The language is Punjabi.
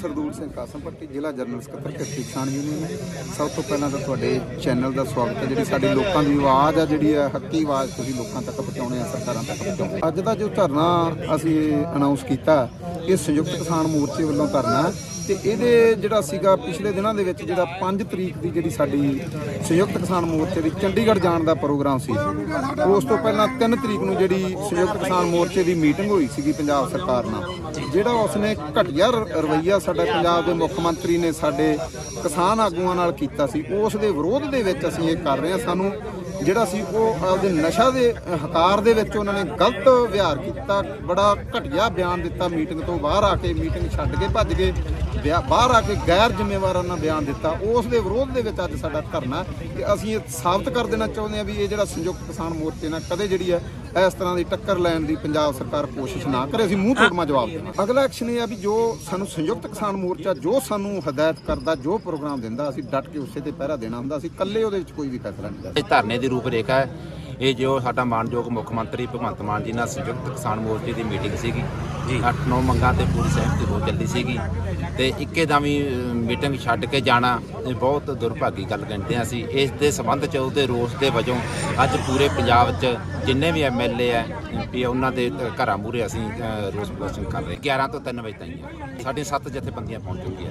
ਸਰਦੂਲ ਸਿੰਘ ਕਾਸਮਪੱਟੀ ਜ਼ਿਲ੍ਹਾ ਜਨਰਲ ਸਕੱਤਰ ਕਿਰਤੀ ਕਿਸਾਨ ਯੂਨੀਅਨ ਸਭ ਤੋਂ ਪਹਿਲਾਂ ਤਾਂ ਤੁਹਾਡੇ ਚੈਨਲ ਦਾ ਸਵਾਗਤ ਹੈ, ਜਿਹੜੀ ਸਾਡੇ ਲੋਕਾਂ ਦੀ ਆਵਾਜ਼ ਆ, ਜਿਹੜੀ ਆ ਹੱਕੀ ਆਵਾਜ਼ ਤੁਸੀਂ ਲੋਕਾਂ ਤੱਕ ਪਹੁੰਚਾਉਣੇ ਆ, ਸਰਕਾਰਾਂ ਤੱਕ ਪਹੁੰਚਾਉਣੇ ਅੱਜ ਦਾ ਜੋ ਧਰਨਾ ਅਸੀਂ ਅਨਾਉਂਸ ਕੀਤਾ, ਇਹ ਸੰਯੁਕਤ ਕਿਸਾਨ ਮੋਰਚੇ ਵੱਲੋਂ ਧਰਨਾ ਤੇ ਇਹਦੇ ਜਿਹੜਾ ਸੀਗਾ ਪਿਛਲੇ ਦਿਨਾਂ ਦੇ ਵਿੱਚ ਜਿਹੜਾ 5 ਤਰੀਕ ਦੀ ਜਿਹੜੀ ਸਾਡੀ ਸੰਯੁਕਤ ਕਿਸਾਨ ਮੋਰਚੇ ਦੀ ਚੰਡੀਗੜ੍ਹ ਜਾਣ ਦਾ ਪ੍ਰੋਗਰਾਮ ਸੀ, ਉਸ ਤੋਂ ਪਹਿਲਾਂ 3 ਤਰੀਕ ਨੂੰ ਜਿਹੜੀ ਸੰਯੁਕਤ ਕਿਸਾਨ ਮੋਰਚੇ ਦੀ ਮੀਟਿੰਗ ਹੋਈ ਸੀਗੀ ਪੰਜਾਬ ਸਰਕਾਰ ਨਾਲ, ਜਿਹੜਾ ਉਸਨੇ ਘਟੀਆ ਰ- ਰਵੱਈਆ ਸਾਡਾ ਪੰਜਾਬ ਦੇ ਮੁੱਖ ਮੰਤਰੀ ਨੇ ਸਾਡੇ ਕਿਸਾਨ ਆਗੂਆਂ ਨਾਲ ਕੀਤਾ ਸੀ, ਉਸ ਦੇ ਵਿਰੋਧ ਦੇ ਵਿੱਚ ਅਸੀਂ ਇਹ ਕਰ ਰਹੇ ਹਾਂ, ਸਾਨੂੰ ਜਿਹੜਾ ਸੀ ਉਹ ਆਪਦੇ ਨਸ਼ਾ ਦੇ ਹਕਾਰ ਦੇ ਵਿੱਚ ਉਹਨਾਂ ਨੇ ਗਲਤ ਵਿਹਾਰ ਕੀਤਾ, ਬੜਾ ਘਟੀਆ ਬਿਆਨ ਦਿੱਤਾ ਮੀਟਿੰਗ ਤੋਂ ਬਾਹਰ ਆ ਕੇ, ਮੀਟਿੰਗ ਛੱਡ ਕੇ ਭੱਜ ਗਏ ਬਾਹਰ ਆ ਕੇ ਗੈਰ ਜ਼ਿੰਮੇਵਾਰਾਂ ਬਿਆਨ ਦਿੱਤਾ ਉਸ ਦੇ ਵਿਰੋਧ ਦੇ ਵਿੱਚ ਅੱਜ ਸਾਡਾ ਧਰਨਾ ਕਿ ਅਸੀਂ ਇਹ ਸਾਬਤ ਕਰ ਦੇਣਾ ਚਾਹੁੰਦੇ ਹਾਂ ਵੀ ਇਹ ਜਿਹੜਾ ਸੰਯੁਕਤ ਕਿਸਾਨ ਮੋਰਚੇ ਨਾਲ ਕਦੇ ਜਿਹੜੀ ਹੈ ਇਸ ਤਰ੍ਹਾਂ ਦੀ ਟੱਕਰ ਲੈਣ ਦੀ ਪੰਜਾਬ ਸਰਕਾਰ ਕੋਸ਼ਿਸ਼ ਨਾ ਕਰੇ ਅਸੀਂ ਮੂੰਹ ਤੋੜਮਾ ਜਵਾਬ ਦੇਣਾ ਅਗਲਾ ਐਕਸ਼ਨ ਇਹ ਆ ਵੀ ਜੋ ਸਾਨੂੰ ਸੰਯੁਕਤ ਕਿਸਾਨ ਮੋਰਚਾ ਜੋ ਸਾਨੂੰ ਹਦਾਇਤ ਕਰਦਾ ਜੋ ਪ੍ਰੋਗਰਾਮ ਦਿੰਦਾ ਅਸੀਂ ਡਟ ਕੇ ਉਸੇ ਤੇ ਪਹਿਰਾ ਦੇਣਾ ਹੁੰਦਾ ਅਸੀਂ ਇਕੱਲੇ ਉਹਦੇ ਵਿੱਚ ਕੋਈ ਵੀ ਫੈਸਲਾ ਨਹੀਂ ਸਕਦੇ। ਇਹ ਧਰਨੇ ਦੀ ਰੂਪਰੇਖਾ ਹੈ। ਇਹ ਜੋ ਸਾਡਾ ਮਾਨਯੋਗ ਮੁੱਖ ਮੰਤਰੀ ਭਗਵੰਤ ਮਾਨ ਜੀ ਨਾਲ ਸੰਯੁਕਤ ਕਿਸਾਨ ਮੋਰਚੇ ਦੀ ਮੀਟਿੰਗ ਸੀਗੀ। ਜੀ। 8-9 ਮੰਗਾਂ ਤੇ ਪੂਰੀ ਸਹਿਮਤੀ ਹੋ ਚੱਲੀ ਸੀਗੀ। ਤੇ ਇੱਕੇ ਦਮੀ ਮੀਟਿੰਗ ਛੱਡ ਕੇ ਜਾਣਾ ਇਹ ਬਹੁਤ ਦੁਰਭਾਗੀ ਗੱਲ ਕਹਿੰਦੇ ਹਾਂ ਅਸੀਂ। ਇਸ ਦੇ ਸੰਬੰਧ ਚ ਉਹਦੇ ਰੋਸ ਦੇ ਵਜੋਂ ਅੱਜ ਪੂਰੇ ਪੰਜਾਬ 'ਚ ਜਿੰਨੇ ਵੀ ਐਮਐਲਏ ਆ ਐਮਪੀ ਉਹਨਾਂ ਦੇ ਘਰਾਂ ਮੂਹਰੇ ਅਸੀਂ ਰੋਸ ਪ੍ਰਦਰਸ਼ਨ ਕਰ ਰਹੇ 11 ਤੋਂ 3 ਵਜੇ ਤਾਈਂ ਸਾਡੀਆਂ ਸੱਤ ਜਥੇਬੰਦੀਆਂ ਪਹੁੰਚ ਚੁੱਕੀਆਂ।